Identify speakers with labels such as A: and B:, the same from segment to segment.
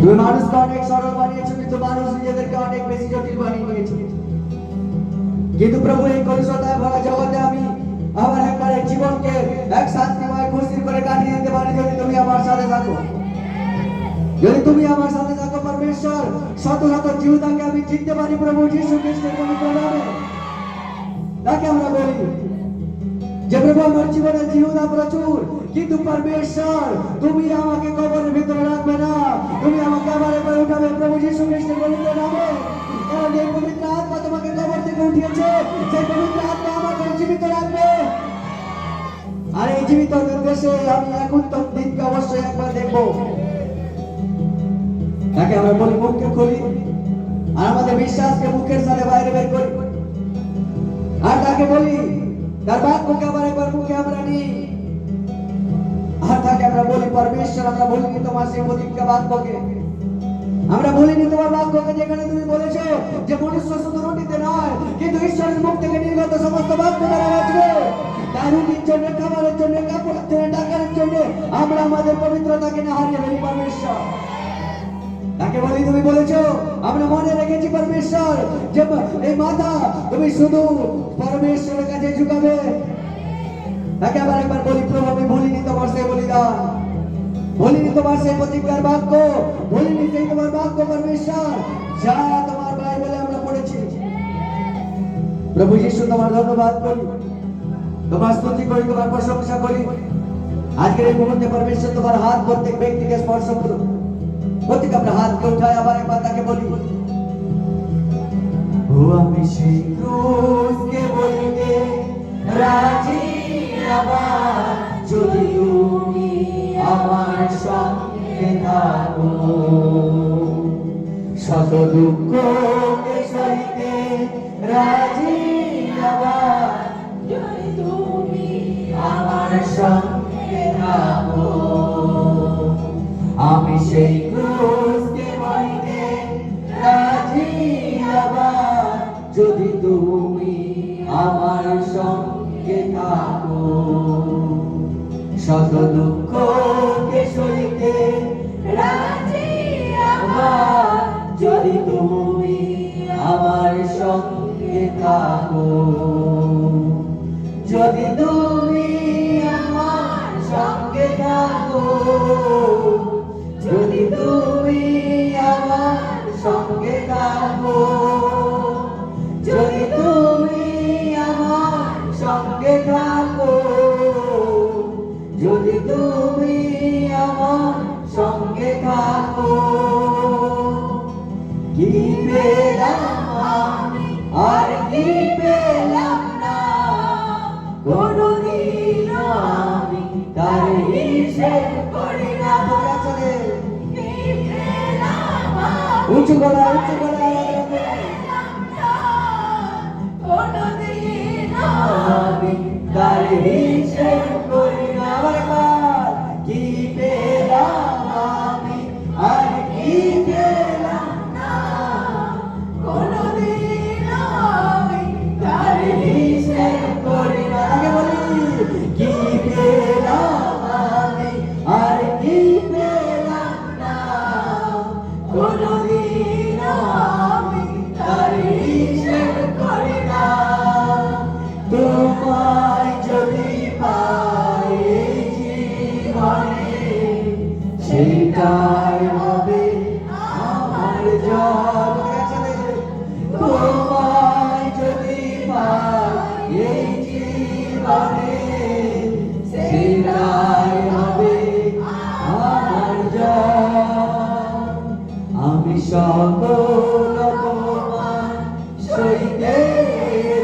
A: তুমি মানুষকে অনেক সরল বানিয়েছো, কিন্তু মানুষ নিজেদেরকে অনেক বেশি জটিল বানিয়ে নিয়েছে কিন্তু প্রভু, এই কলুষতায় ভরা জগতে আমি আমার একবার এই জীবনকে এক শান্তিময় খুশি করে কাটিয়ে দিতে পারি যদি তুমি আমার সাথে থাকো। যদি তুমি আমার সাথে থাকো, পরমেশ্বর, শত শত জীবিতাকে আমি চিনতে পারি, প্রভু, যীশু খ্রিস্টের পবিত্র নামে। তাকে আমরা বলি যে প্রভু আমার জীবনে জীবনা প্রচুর, কিন্তু পরমেশ্বর, তুমি আমাকে কবরের ভিতরে রাখবে না। তুমি আমাকে আবার একবার উঠাবে। প্রভু যীশু খ্রিস্টের পবিত্র নামে। কারণ এই পবিত্র আত্মা তোমাকে কবর থেকে উঠিয়েছে। সেই পবিত্র আত্মা আমাকে জীবিত রাখবে। আর এই জীবিত দেশে আমি এক উত্তম দিনকে অবশ্যই একবার দেখব। তাকে আমরা বলি মুখকে খুলি। আর আমাদের বিশ্বাসকে মুখের সাথে বাইরে বের করি। আর তাকে বলি আমরা বলি পরমেশ্বর বলিনি তোমার সেই প্রতিজ্ঞা বাক্যকে। যেখানে তুমি বলেছ যে মনুষ্য শুধু রুটিতে নয়, কিন্তু ঈশ্বরের মুখ থেকে নির্গত সমস্ত বাক্য দ্বারা বাঁচবে। রুটির জন্য, খাবারের জন্য, কাপড়ের জন্য টাকার জন্য আমরা আমাদের পবিত্রতাকে না হারিয়ে ফেলি পরমেশ্বর। তাকে বলি, তুমি বলেছ, আমরা মনে রেখেছি পরমেশ্বর। যে এই মাথা তুমি শুধু পরমেশ্বরের কাছে ঝুঁকাবে। তাকে আবার একবার বলি, প্রভু, আমি ভুলিনি তোমার সেই বলিদান। ভুলিনি তোমার সেই প্রতিজ্ঞার বাক্য ভুলিনি সেই তোমার বাক্য পরমেশ্বর, যা তোমার বাইবেলে আমরা পড়েছি। প্রভু যিশু, তোমার ধন্যবাদ করি। তোমার স্তুতি করি, তোমার প্রশংসা করি। আজকের এই মুহূর্তে পরমেশ্বর তোমার হাত প্রত্যেক ব্যক্তিকে স্পর্শ করুন প্রত্যেক আমরা হাতকে উঠায় আবার একবার তাকে বলি। ও আমি সেই ক্রুশকে বলিতে রাজি আবার যদি তুমি আমার সঙ্গে থাকো। শত দুঃখ সইতে রাজি আমার সঙ্গে থাকো। আমি সেই উঁচু গলা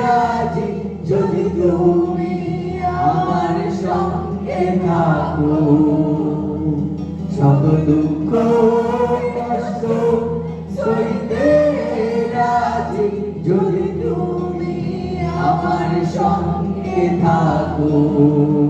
A: রাজি যদি তুমি আমার সঙ্গে থাকো সকল দুঃখ কষ্ট সইতে রাজি যদি তুমি আমার সঙ্গে থাকো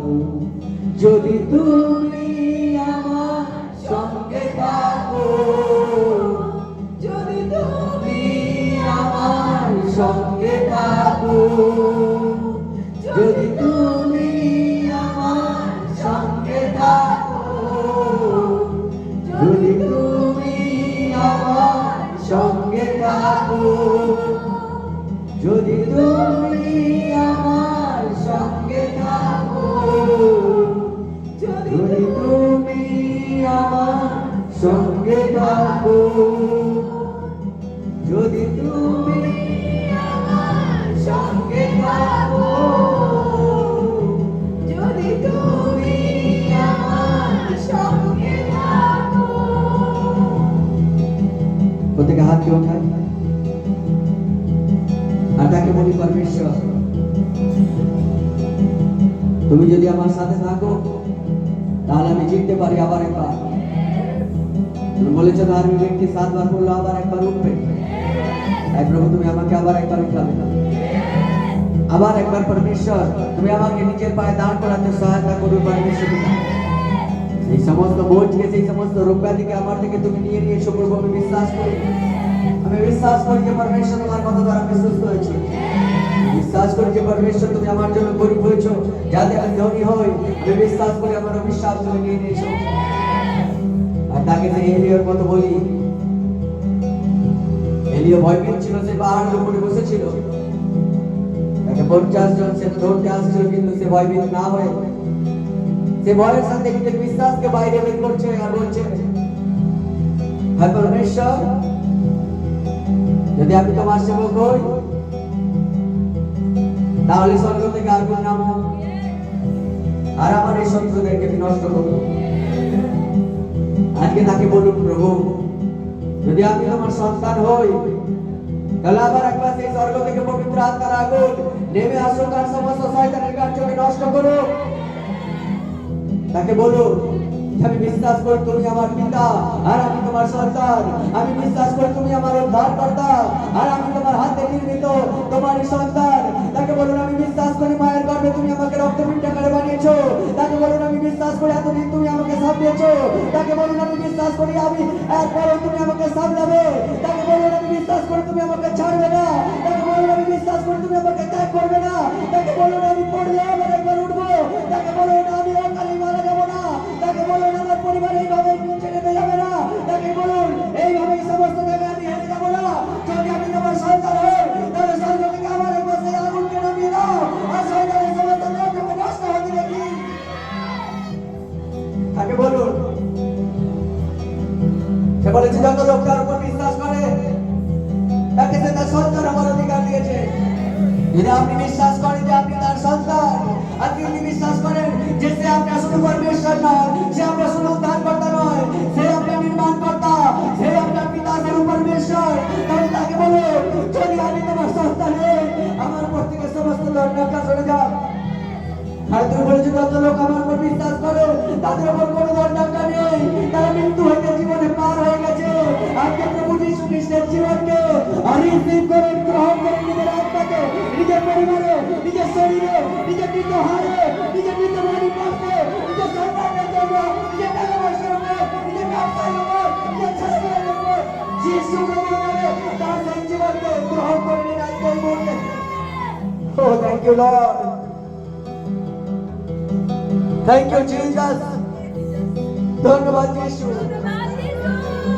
A: থাকো তাহলে আমি জিততে পারি আবার একবার তুমি বলেছ ধার্মিক ব্যক্তি সাতবার করল আবার একবার উঠবে তাই প্রভু তুমি আমাকে আবার একবার উঠাবে আবার একবার পরমেশ্বর তুমি আমাকে নিজের পায়ে দাঁড় করাতে সহায়তা করবে পরমেশ্বর পিতা। সেই সমস্ত বোঝকে সেই সমস্ত রোগ ব্যাধিকে আমার থেকে তুমি নিয়ে নিয়েছো প্রভু আমি বিশ্বাস করি আমি বিশ্বাস করি যে পরমেশ্বর তোমার কথা দ্বারা আমি সুস্থ হয়েছি বিশ্বাস করি যে পরমেশ্বর, তুমি আমার জন্য গরিব হয়েছো। যাতে আমি ধনী হই আমি বিশ্বাস করি আমার অভিশাপ তুমি নিয়ে নিয়েছো। আর তাকে সেই এলিয়র মতো বলি। এলিও ভয়ভীত ছিল সে পাহাড়ের উপরে বসেছিল। তাকে পঞ্চাশ জন, সে ধরতে আসছিল, কিন্তু সে ভয়ভীত না হয়ে। সে ভয়ের সাথে নিজের বিশ্বাসকে বাইরে বের করছে আর বলছে হ্যাঁ পরমেশ্বর, যদি আমি তোমার সেবক হই তাহলে স্বর্গ থেকে আগুন নামো আর আমার এই শত্রুদেরকে বিনষ্ট করো আজকে তাকে বলুন, প্রভু, যদি আমি তোমার সন্তান হই, তাহলে আবার একবার সেই স্বর্গ থেকে পবিত্র আত্মার আগুন নেমে আসুক আর সমস্ত শয়তানের কার্যকে নষ্ট করুক। তাকে বলো আমি বিশ্বাস করি তুমি আমার পিতা, আর আমি তোমার সন্তান। আমি বিশ্বাস করি তুমি আমার উদ্ধারকর্তা, আর আমি তোমার হাতে নির্মিত তোমারই সন্তান। তাকে বলুন, আমি বিশ্বাস করি মায়ের গর্ভে তুমি আমাকে রক্ত রক্তপিণ্ড করে বানিয়েছো। তাকে বলুন, আমি বিশ্বাস করি এতদিন তুমি আমাকে সাপ দিয়েছ। তাকে বলুন, আমি বিশ্বাস করি আমি একবারও তুমি আমাকে সামলাবে তাকে বলুন, আমি বিশ্বাস করি তুমি আমাকে ছাড়বে না। তাকে বলুন, আমি বিশ্বাস করি তুমি আমাকে ত্যাগ করবে না। লোক তার উপর বিশ্বাস করে, তাকে সে তার সন্তান আমার অধিকার দিয়েছে। যদি আপনি বিশ্বাস করেন যে আপনি তার সন্তান, আর যদি বিশ্বাস করেন যে সে আপনার শুধু পরমেশ্বর নয়, সে আপনার শুধু উদ্ধারকর্তা নয়, সে আপনার নির্মাণকর্তা, সে আপনার পিতা সে পরমেশ্বর। তাহলে তাকে বলুন, যদি আমি তোমার সন্তান আমার উপর থেকে সমস্ত দণ্ডকা সরে যাও আর বলেছ যত লোক আমার উপর বিশ্বাস করে। তাদের উপর কোনো দণ্ডাজ্ঞা নেই। তারা মৃত্যু হইতে জীবনে পার হয়ে গেছে। আজকে প্রভু যীশু খ্রিস্টের জীবনকে রিসিভ করে গ্রহণ করে নিজের আত্মাকে নিজের পরিবারে নিজের শরীরে নিজের মৃত হারে নিজের মৃত বাড়ি পাশে নিজের সন্তানের জন্য নিজের টাকা পয়সার উপর নিজের ব্যবসার উপর নিজের ছেলেমেয়ের উপর যিশু প্রভু নামে তার সেই জীবনকে গ্রহণ করে নিন আজকে এই Oh, thank you, Lord. Thank you Jesus ধন্যবাদ যিশু
B: ধন্যবাদ যিশু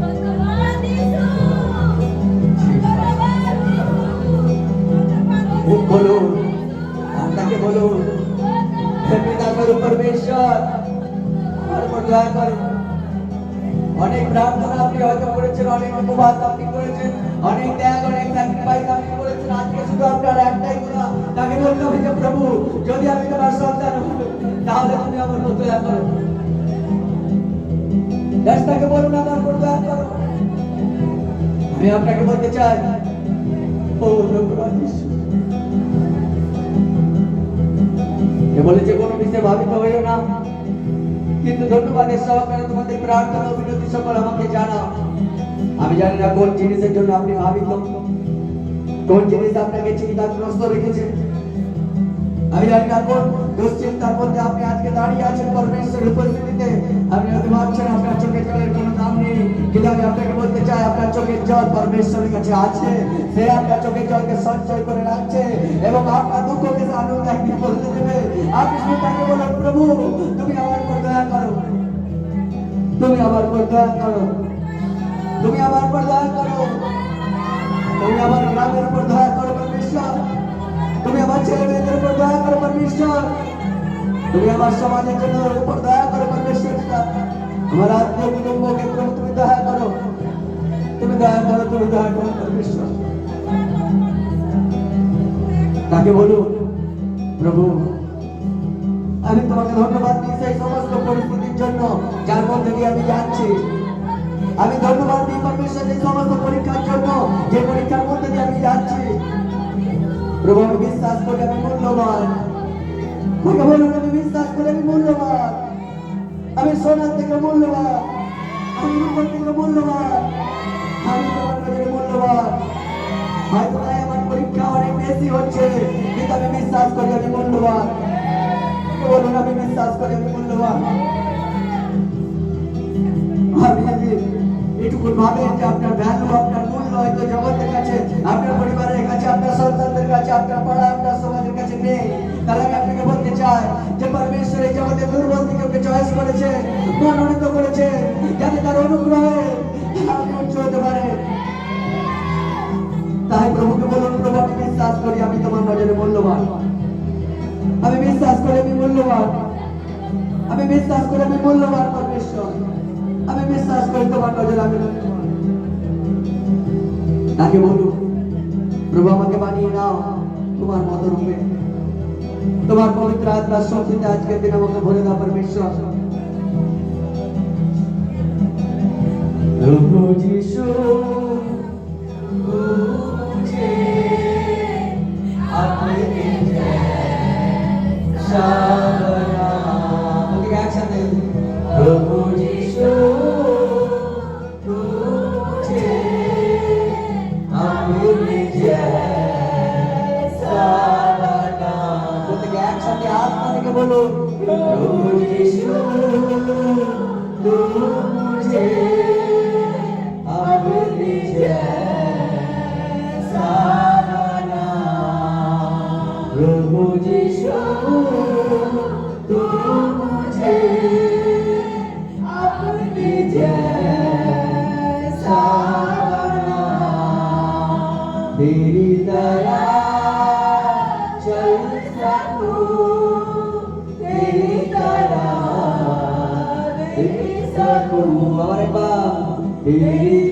B: ধন্যবাদ যিশু ধন্যবাদ যিশু
A: মুখ খুলুন আর তাকে বলুন হে পিতা করু পরমেশ্বর আমার উপর দয়া করুন অনেক প্রার্থনা আপনি হয়তো করেছেন অনেক উপবাস আপনি করেছেন অনেক ত্যাগ অনেক স্যাক্রিফাইস আপনি শুধু আপনার একটাই কথা তাকে বলতে যে, প্রভু, যদি আমি তোমার সন্তান তাহলে তুমি আমার দয়া করো। Just বলুন, আমার উপর দয়া করো। আমি আপনাকে বলতে চাই, ও ধন্যবাদ এ বলে কোনো বিষয়ে ভাবিত হইও না। কিন্তু ধন্যবাদের সহকারে তোমাদের প্রার্থনা ও বিনতি সকল আমাকে জানাও। আমি জানি না কোন জিনিসের জন্য আপনি ভাবিত। কোন জিনিস আপনাকে চিন্তাগ্রস্ত রেখেছে? আমি জানি না দুশ্চিন্তার মধ্যে আপনি আজকে দাঁড়িয়ে আছেন পরমেশ্বরের উপস্থিতিতে। আপনি হয়তো ভাবছেন আপনার চোখের জলের কোনো দাম নেই। কিন্তু আমি আপনাকে বলতে চাই, আপনার চোখের জল পরমেশ্বরের কাছে আছে। সে আপনার চোখের জলকে সঞ্চয় করে রাখছে এবং আপনার দুঃখকে আনন্দ একদিন বলতে দেবে। আপনি শুধু তাকে বলুন, প্রভু, তুমি আমার উপর দয়া করো। তুমি আমার উপর দয়া করো। তুমি আমার উপর দয়া করো। তুমি আমার গ্রামের উপর দয়া করো পরমেশ্বর। তুমি আমার ছেলে মেয়েদের উপর দয়া করো পরমেশ্বর। তুমি আমার সমাজের জন্য উপর দয়া করো পরমেশ্বর আমার আত্মীয় কুটুম্বকে তুমি দয়া করো। তুমি দয়া করো, তুমি দয়া করো পরমেশ্বর। তাকে বলুন প্রভু, আমি তোমাকে ধন্যবাদ দিই সেই সমস্ত পরিস্থিতির জন্য যার মধ্যে দিয়ে আমি যাচ্ছি। আমি ধন্যবাদ দিই পরমেশ্বর এই সমস্ত পরীক্ষার জন্য যে পরীক্ষার মধ্যে দিয়ে আমি যাচ্ছি। প্রভু, আমি বিশ্বাস করি আমি মূল্যবান। আমাকে বলুন, আমি বিশ্বাস করি আমি মূল্যবান। আমি সোনার থেকে মূল্যবান। আমি রূপর থেকে মূল্যবান। আমি তোমার কাছে মূল্যবান। হয়তো তাই আমার পরীক্ষা অনেক বেশি হচ্ছে, কিন্তু আমি বিশ্বাস করি আমি মূল্যবান। বলুন, আমি বিশ্বাস করি আমি মূল্যবান। আপনি এটুকু ভাবেন যে আপনার ভ্যালু আপনার মূল্য হয়তো জগতের কাছে, আপনার পরিবারের কাছে, আপনার সন্তানদের কাছে, আপনার পাড়া, আপনার সমাজের কাছে নেই। তাহলে আমি আপনাকে বলতে চাই যে পরমেশ্বর এই জগতে দুর্বল থেকে চয়েস করেছে, মনোনীত করেছে, যাতে তার অনুগ্রহে উচ্চ হতে পারে। তাই প্রভুকে বলুন, প্রভু, আমি বিশ্বাস করি আমি তোমার নজরে মূল্যবান। আমি বিশ্বাস করি আমি মূল্যবান। আমি বিশ্বাস করি আমি মূল্যবান পরমেশ্বর। আমি বিশ্বাস করি তোমার নজরে আমি তাকে বলুন প্রভু, আমাকে বানিয়ে নাও তোমার মতো রূপে। তোমার পবিত্র আত্মার শক্তিতে আজকের দিন আমাকে ভরে দাও, পরমেশ্বর। প্রভু যিশু মুঝে বলো मुझे अब ले जा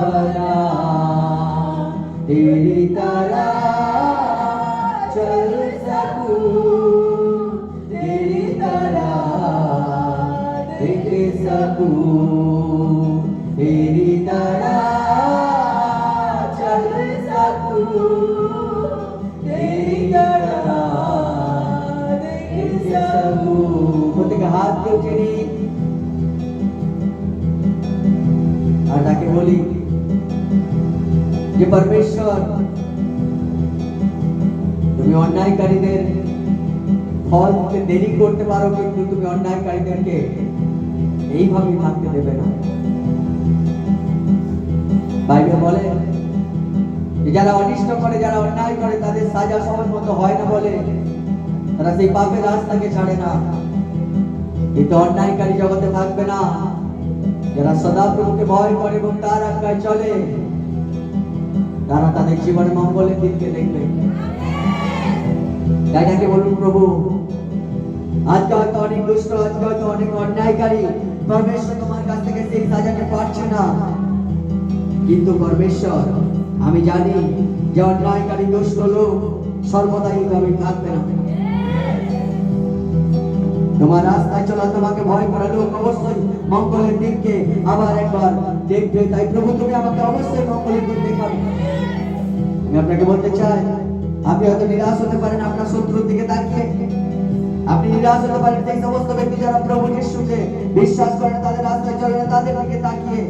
A: phật đi যে পরমেশ্বর তুমি অন্যায়কারীদের ফল দেরি করতে পারো, কিন্তু তুমি অন্যায়কারীদেরকে এইভাবে থাকতে দেবে না। বাইবেল বলে যারা অনিষ্ট করে, যারা অন্যায় করে, তাদের সাজা সময় মতো হয় না বলে তারা সেই পাপের রাস্তাকে ছাড়ে না। কিন্তু অন্যায়কারী জগতে থাকবে না। যারা সদা প্রভুকে ভয় করে এবং তার আজ্ঞায় চলে তারা তাদের জীবনে মঙ্গলের দিনকে দেখবে। তাকে বলুন, প্রভু, আজকে হয়তো অনেক দুষ্ট, আজকে হয়তো অনেক অন্যায়কারী। পরমেশ্বর তোমার কাছ থেকে সেই সাজাতে পারছে না। কিন্তু পরমেশ্বর, আমি জানি যে অন্যায়কারী, দুষ্ট লোক সর্বদা এইভাবে থাকবে না। তোমার রাস্তায় চলা, তোমাকে ভয় করা লোক অবশ্যই মঙ্গলের দিককে আবার একবার দেখবে। তাই প্রভু, তুমি আমাকে অবশ্যই মঙ্গলের দিক দেখাবে। আপনাকে বলতে চাই আপনি হয়তো নিরাশ হতে পারেন আপনার শত্রুর দিকে তাকিয়ে। আপনি নিরাশ হতে পারেন সেই সমস্ত ব্যক্তি যারা প্রভু যিশুকে বিশ্বাস করে না, তাদের রাস্তায় চলে না তাদের দিকে তাকিয়ে।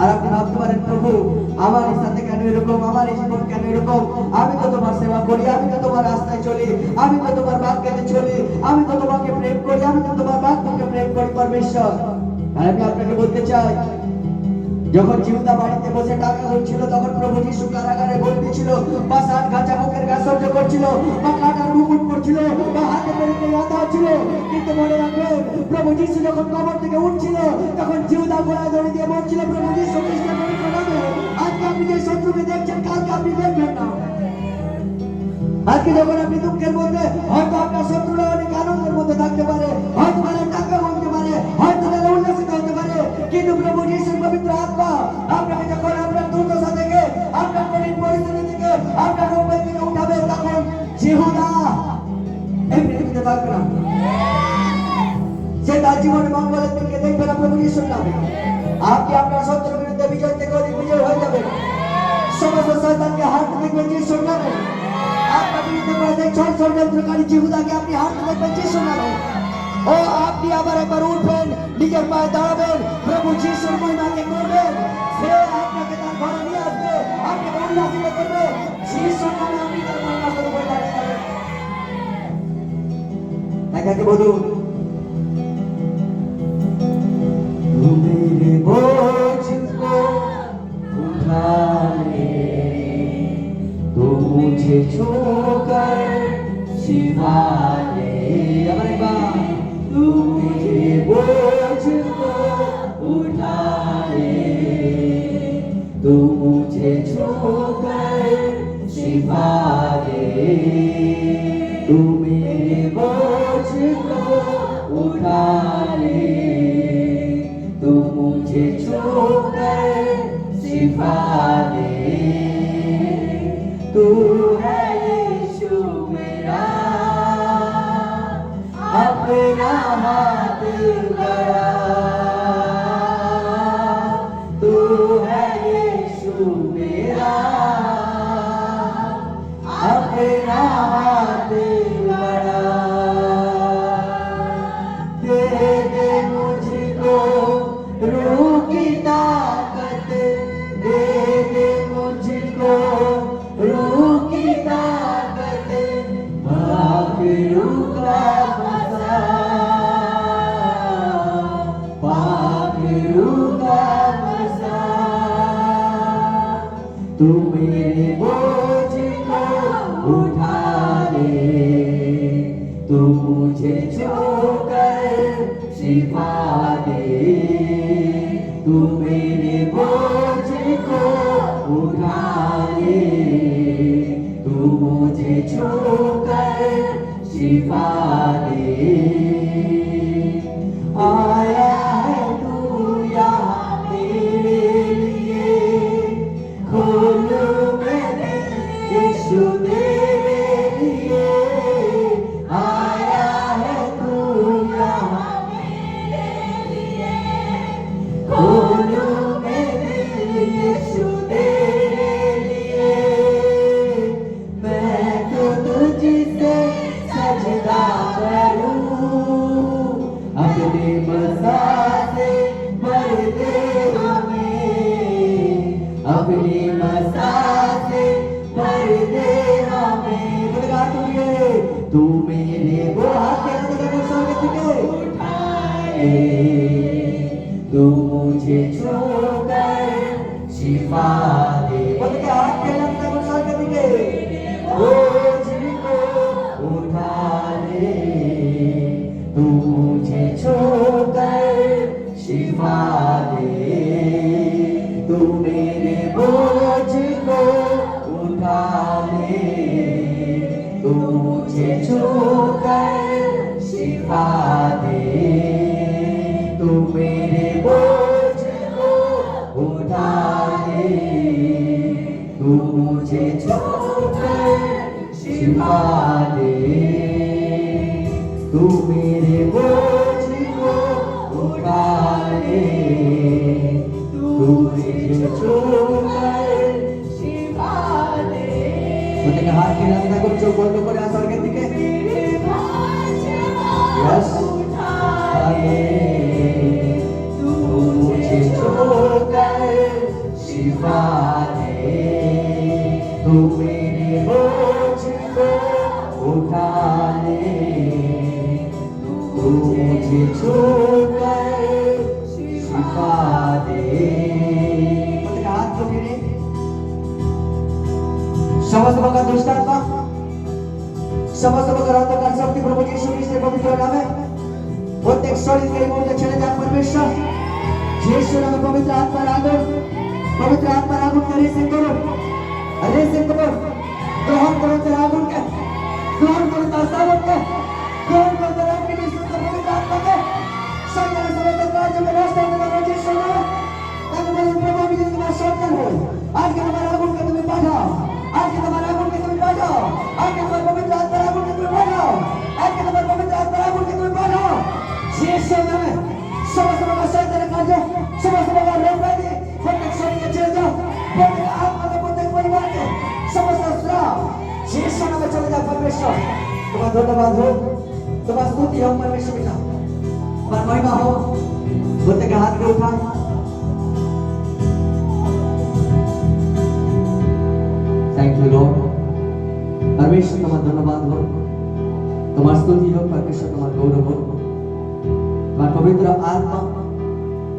A: আর আপনি ভাবতে পারেন প্রভু আমার সাথে কেন এরকম? আমার জীবন কেন এরকম? আমি তো তোমার সেবা করি আমি তো তোমার রাস্তায় চলি আমি তো তোমার বাক্যতে চলি আমি তো তোমাকে প্রেম করি আমি তো তোমার বাক্যকে প্রেম করি পরমেশ্বর। আর আমি আপনাকে বলতে চাই যখন জিহুদা বাড়িতে বসে টাকা হচ্ছিল, তখন প্রভু যিশু কারাগারে বন্দি ছিল, বা সাত গাছা মুখের গা সহ্য করছিল, বা কাটার মুকুট পড়ছিল বা হাতে পেরিতে বাধা হচ্ছিল। কিন্তু মনে রাখবেন, প্রভু যিশু যখন কবর থেকে উঠছিল, তখন জিহুদা গোড়ায় দড়ি দিয়ে বলছিল, প্রভু যিশু খ্রিস্টের পবিত্র নামে, আজকে আপনি যে শত্রুকে দেখছেন, কালকে আপনি দেখবেন না। আজকে যখন আপনি দুঃখের মধ্যে, হয়তো আপনার শত্রুরা অনেক আনন্দের মধ্যে থাকতে পারে, হয়তো টাকা কিন্তু প্রভু যিশুর পবিত্র আত্মা আপনাকে যখন আপনার দুর্দশা থেকে আপনার কঠিন পরিস্থিতি থেকে আপনার রূপের থেকে উঠাবে তখন জিহুদা এই পৃথিবীতে থাকবে না। সে তার জীবনে মঙ্গলের দিকে দেখবে না প্রভু যিশুর নামে। আপনি আপনার শত্রুর বিরুদ্ধে বিজয় থেকে অধিক বিজয় হয়ে যাবে? সমস্ত শয়তানকে হারতে দেখবেন যিশুর নামে। আপনার বিরুদ্ধে করে যে ছল ষড়যন্ত্রকারী জিহুদাকে আপনি হারতে দেখবেন যিশুর নামে। ও আপনি আবার একবার উঠবেন নিজের পায়ে দাঁড়াবেন প্রভু যিশুর মহিমাকে করবেন সে আপনাকে তার ঘরে নিয়ে আসবে আপনাকে উল্লাসিত করবে যিশুর নামে আপনি তার মহিমা করে বয়ে দাঁড়িয়ে যাবেন একাকে বলুন तू मेरे बोझ को उठा ले तू मुझे Chhokar Shiva, Shiva, tu mujhe chhodkar shifa de bol ke aaj ke naam ka gunsa kar de tu mujhe chhodkar shifa পারে তুমি রে বোঝিব উঠারে তুমি রে চোখের হাত কি রাস্তা করছ বন্ধ করে আসার দিকে। তুমি চোখের শিবা समस्त प्रकार दुष्टात्मा समस्त प्रकार अंधकार शक्ति प्रभु यीशु ख्रिस्त के पवित्र नाम में प्रत्येक शरीर के मूल दक्षिण का परमेश्वर यीशु नाम पवित्र आत्मा रागो पवित्र आत्मा रागो करे से करो अरे से करो ग्रहण करो तेरा आगुन का ग्रहण करो तासावन का ग्रहण करो শয়তানের সমস্ত কার্যকে নষ্ট করতে পারো যীশু নামে তাকে বলুন প্রভু আমি যদি তোমার সন্তান হই আজকে তোমার আগুনকে তুমি পাঠাও আজকে তোমার আগুনকে তুমি পাঠাও আজকে তোমার পবিত্র আত্মার আগুনকে তুমি পাঠাও আজকে তোমার পবিত্র আত্মার আগুনকে তুমি পাঠাও যীশু নামে সমস্ত প্রকার শয়তানের কার্য সমস্ত প্রকার রোগ ব্যাধি প্রত্যেক শরীরকে ছেড়ে যাও প্রত্যেক আত্মাকে প্রত্যেক পরিবারকে সমস্ত শ্রাপ। যীশু নামে চলে যাও পরমেশ্বর। তোমার ধন্যবাদ হোক। তোমার স্তুতি হোক পরমেশ্বর পিতা। তোমার মহিমা হোক প্রত্যেকে হাতকে উঠায় থ্যাংক ইউ লর্ড পরমেশ্বর তোমার ধন্যবাদ হোক তোমার স্তুতি হোক পরমেশ্বর তোমার গৌরব হোক তোমার পবিত্র আত্মা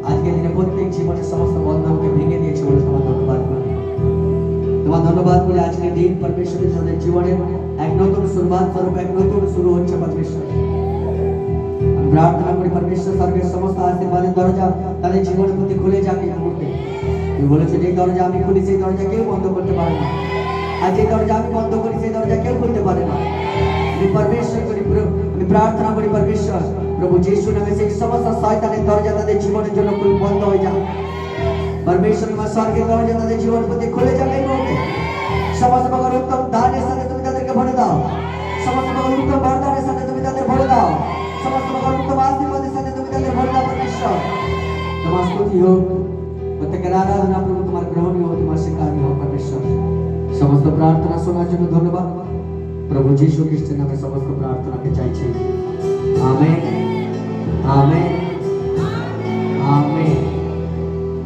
A: আজকের দিনে প্রত্যেক জীবনের সমস্ত বন্ধনকে ভেঙে দিয়েছে বলে তোমার ধন্যবাদ করি তোমার ধন্যবাদ করে আজকের দিন পরমেশ্বরের তাদের জীবনের এক নতুন শুরুয়াত স্বরূপ এক নতুন শুরু হচ্ছে পরমেশ্বর আমি প্রার্থনা করি, পরমেশ্বর স্বর্গের সমস্ত আশীর্বাদের দরজা তাদের জীবনের প্রতি খুলে যাক এই মুহূর্তে। তুমি বলেছ যে দরজা আমি খুলি, সেই দরজা কেউ বন্ধ করতে পারে না। আর যে দরজা আমি বন্ধ করি, সেই দরজা কেউ খুলতে পারে না। আমি পরমেশ্বর করি আমি প্রার্থনা করি, পরমেশ্বর, প্রভু যিশু নামে সেই সমস্ত শয়তানের দরজা তাদের জীবনের জন্য বন্ধ হয়ে যাক। পরমেশ্বর স্বর্গের দরজা তাদের জীবন প্রতি খুলে যাবে এই মুহূর্তে। সমস্ত প্রকার উত্তম দাও পরমেশ্বর তোমার স্তুতি হোক প্রত্যেকের আরাধনা প্রভু তোমার গ্রহণীয় হোক তোমার স্বীকারণীয় হোক পরমেশ্বর সমস্ত প্রার্থনা শোনার জন্য ধন্যবাদ প্রভু যীশু খ্রিস্টের নামে সমস্ত প্রার্থনাকে চাইছি আমেন আমেন আমেন